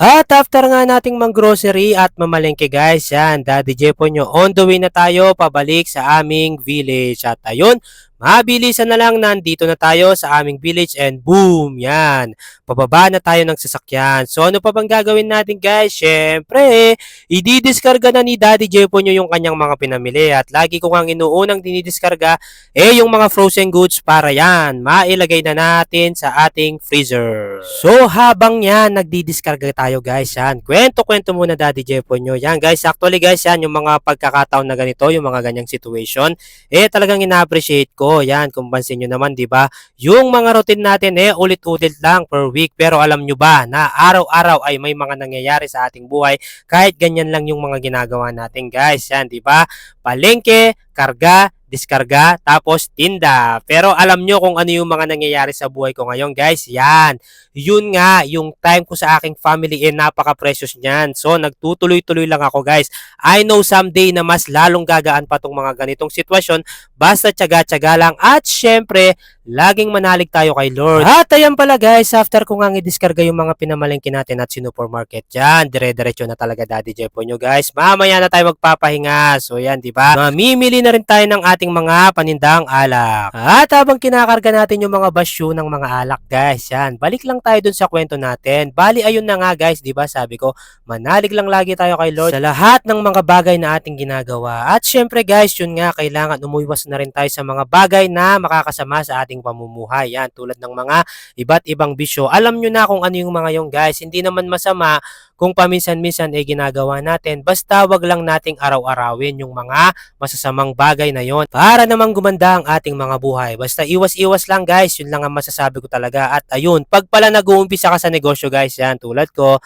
At after nga nating mang-grocery at mamalengke guys, yan, Daddy Jepo nyo, on the way na tayo pabalik sa aming village. At ayun, mabilisan na lang, nandito na tayo sa aming village and boom, yan, pababa na tayo ng sasakyan. So ano pa bang gagawin natin guys? Syempre, ididiskarga na ni Daddy Jepo nyo yung kanyang mga pinamili. At lagi ko nga inuunang dinidiskarga, eh yung mga frozen goods para yan, mailagay na natin sa ating freezer. So habang yan, nagdidiskarga tayo guys yan. Kwento-kwento muna Daddy Jepo nyo. Yan guys, actually guys yan, yung mga pagkakataon na ganito, yung mga ganyang situation, eh talagang ina-appreciate ko. Yan, kung pansin nyo naman, di ba? Yung mga routine natin eh, ulit-ulit lang per week. Pero alam nyo ba na araw-araw ay may mga nangyayari sa ating buhay kahit ganyan lang yung mga ginagawa natin guys. Yan, di ba? Palengke, karga, diskarga, tapos tinda. Pero alam nyo kung ano yung mga nangyayari sa buhay ko ngayon, guys. Yan. Yun nga, yung time ko sa aking family, eh, napaka-precious niyan. So, nagtutuloy-tuloy lang ako, guys. I know someday na mas lalong gagaan pa tong mga ganitong sitwasyon. Basta tsaga-tsaga lang. At syempre, laging manalig tayo kay Lord. At ayan pala, guys. After ko nga i-diskarga yung mga pinamalengke natin at sinupermarket dyan, dire-diretso na talaga Daddy Jepo nyo, guys. Mamaya na tayo magpapahinga. So, yan, di ba? Mamimili na rin tayo ng ating mga panindang alak. At habang kinakarga natin yung mga basyo ng mga alak, guys, yan. Balik lang tayo dun sa kwento natin. Bali, ayun na nga, guys, di ba? Sabi ko, manalig lang lagi tayo kay Lord sa lahat ng mga bagay na ating ginagawa. At syempre, guys, yun nga, kailangan umuiwas na rin tayo sa mga bagay na makakasama sa ating pamumuhay. Yan, tulad ng mga iba't ibang bisyo. Alam nyo na kung ano yung mga yung guys. Hindi naman masama kung paminsan-minsan ay ginagawa natin. Basta wag lang nating araw-arawin yung mga masasamang bagay na yon para namang gumanda ang ating mga buhay. Basta iwas-iwas lang guys, yun lang ang masasabi ko talaga. At ayun, pag nag-uumpisa ka sa negosyo guys, yan tulad ko,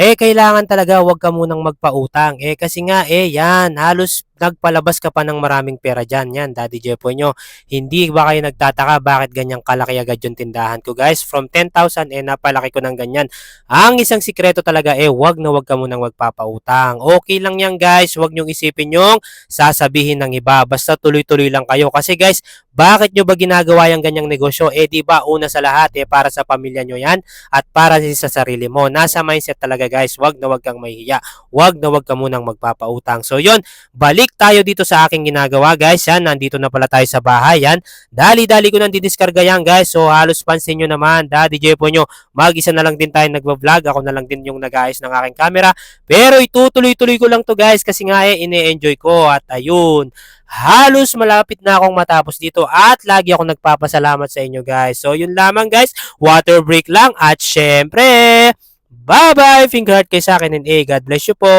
eh kailangan talaga wag ka munang magpautang. Eh kasi nga eh yan, halos nagpalabas ka pa ng maraming pera dyan. Yan, Daddy Jepo nyo. Hindi ba kayo nagtataka bakit ganyang kalaki agad yung tindahan ko guys? From 10,000 eh napalaki ko ng ganyan. Ang isang sikreto talaga eh wag na wag ka munang magpapautang. Okay lang yan guys, wag nyong isipin yung sasabihin ng iba. Basta tuloy-tuloy lang kayo. Kasi guys, bakit nyo ba ginagawa yung ganyang negosyo? Eh di ba una sa lahat eh para sa pamilya nyo yan at para sa sarili mo. Nasa mindset talaga guys, wag na wag kang mahihiya. Wag na wag ka munang magpapautang. So yun, balik tayo dito sa aking ginagawa guys. Yan, nandito na pala tayo sa bahay. Yan, dali-dali ko nang didiskarga yan guys. So halos pansin nyo naman, Daddy Jepo nyo, mag-isa na lang din tayo nagbablog. Ako na lang din yung nag-ayos ng aking camera. Pero itutuloy-tuloy ko lang to guys kasi nga eh, ine-enjoy ko. At ayun, halos malapit na akong matapos dito at lagi ako nagpapasalamat sa inyo guys. So yun lamang guys, water break lang at syempre, bye bye, finger heart kay sa akin and eh, God bless you po.